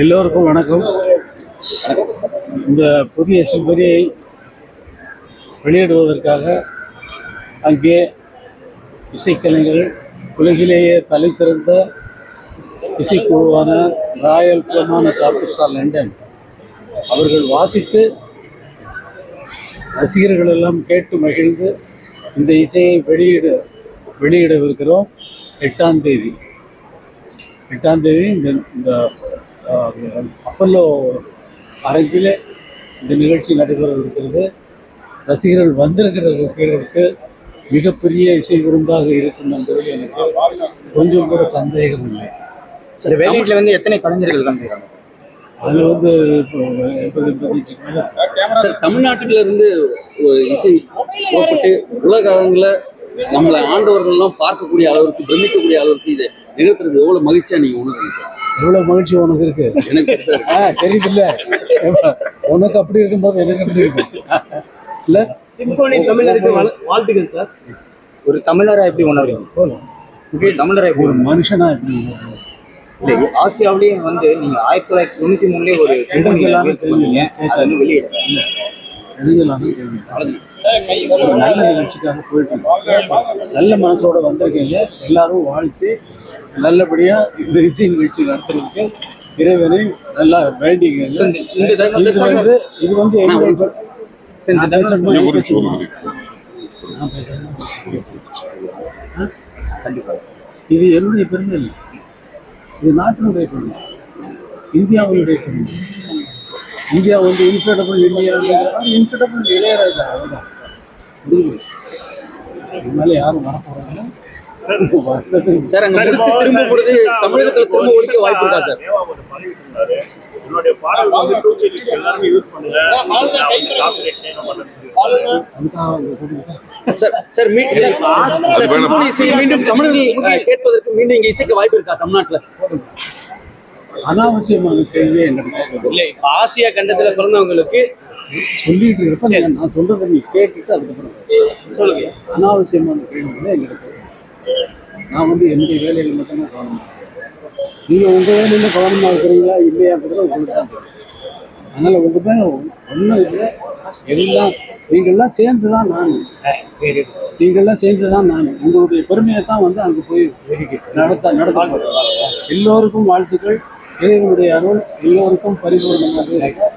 எல்லோருக்கும் வணக்கம். இந்த புதிய சிம்பரியை வெளியிடுவதற்காக அங்கே இசைக்கலைஞர்கள் உலகிலேயே தலை சிறந்த இசைக்குழுவான ராயல் பிரமான ஆர்கெஸ்ட்ரா லண்டன் அவர்கள் வாசித்து ரசிகர்கள் எல்லாம் கேட்டு மகிழ்ந்து இந்த இசையை வெளியிட வெளியிடவிருக்கிறோம். எட்டாம் தேதி. எட்டாம் தேதி இந்த இந்த அப்பல்லோ அரங்கில் இந்த நிகழ்ச்சி நடைபெற இருக்கிறது ரசிகர்கள் வந்திருக்கிற ரசிகர்களுக்கு மிகப்பெரிய இசை விருந்தாக இருக்கும் என்பதில் எனக்கு கொஞ்சம் கூட சந்தேகம் இல்லை. இந்த வேலையில வந்து எத்தனை கலைஞர்கள் கலந்துக்கிறாங்க அதில் வந்து சார் தமிழ்நாட்டில இருந்து ஒரு இசை புறப்பட்டு உலக அளவில் நம்மளை ஆண்டவர்கள்லாம் பார்க்கக்கூடிய அளவுக்கு பிரமிக்கக்கூடிய அளவுக்கு இதை நிகழ்த்துறது எவ்வளவு மகிழ்ச்சியா நீங்க உணர்றீங்க சார்? எவ்வளோ மகிழ்ச்சி உனக்கு இருக்கு? எனக்கு. ஆ தெரியுதுல்ல. உனக்கு அப்படி இருக்கும்போது எனக்கு எப்படி இருக்கும் இல்லை? சிம்போனி தமிழருக்கு வாழ்- வாழ்த்துக்கள் சார். ஒரு தமிழரா எப்படி உணர்றீங்க? போதும். ஒரு எப்படி? மனுஷனா எப்படி? இல்ல ஆசியாவிலேயே வந்து நீங்க ஆயிரத்தி தொள்ளாயிரத்தி தொண்ணூத்தி மூணுலயே ஒரு சிம்பொனி எல்லாமே ஒரு நல்ல நிகழ்ச்சிக்காக போயிட்டு இருக்கோம். நல்ல மனசோட வந்திருக்கீங்க. எல்லாரும் வாழ்த்து. நல்லபடியா இந்த இசை நிகழ்ச்சி நடத்துறதுக்கு இறைவனை நல்லா இது தருணத்துல வந்து இது வந்து? கண்டிப்பா. இது என்னுடைய பெருமை இல்லை. இது நாட்டினுடைய பெருமை. இந்தியாவுடைய பெருமை. இந்தியா வந்து இன்கிரெடபிள் இந்தியா இன்கிரெடபிள் இளையராஜா அவ்வளோதான் முடிவு இது மேலே யாரும் வரப்போறாங்க. சார் அங்க திரும்ப பொழுது தமிழகத்துல திரும்ப ஒழிக்க வாய்ப்பு இருக்கா சார்? சார் மீண்டும் தமிழர்கள் கேட்பதற்கு மீண்டும் இங்க இசைக்க வாய்ப்பு இருக்கா தமிழ்நாட்டுல? அனாவசியமான கேள்வியே என்கிட்ட இல்லை இப்போ ஆசியா கண்டத்துல பிறந்தவங்களுக்கு சொல்லிட்டு இருப்ப நீ- நான் சொல்றதை நீ கேட்டுட்டு அதுக்கப்புறம் சொல்லுங்க. அனாவசியமான கேள்விகளை கேட்கணும். நான் வந்து என்னுடைய வேலையில் மட்டும்தான் கவனமாக நீங்கள் உங்கள் வேலையில் கவனமாக இருக்கிறீங்களா இல்லையாங்கிறத உங்களுக்கு தான் தெரியும் அதனால் உங்கள் மேலே ஒன்றும் இல்லை. எல்லாம் நீங்கள்லாம் சேர்ந்து தான் நான் நீங்கள்லாம் சேர்ந்து தான் நான் உங்களுடைய பெருமையை தான் வந்து அங்கே போய் நடத்த நடத்த எல்லோருக்கும் வாழ்த்துக்கள். இறைவனுடைய அருள் எல்லோருக்கும் பரிபூர்ணமாக இருக்க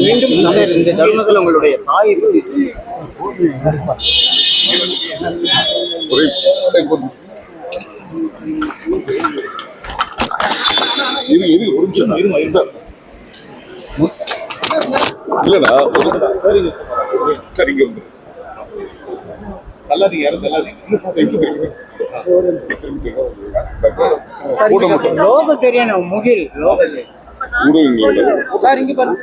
மீண்டும் சார் இந்த தருணத்துல உங்களுடைய தாய் எப்படி இரு இரு ஒரு நிமிஷம் இருங்க சார் இல்லடா சரிங்க சரிங்க நல்லாதீங்க யாரும் மட்டும். லோக தெரியணும் முகில் லோக சார் இங்க பாருங்க.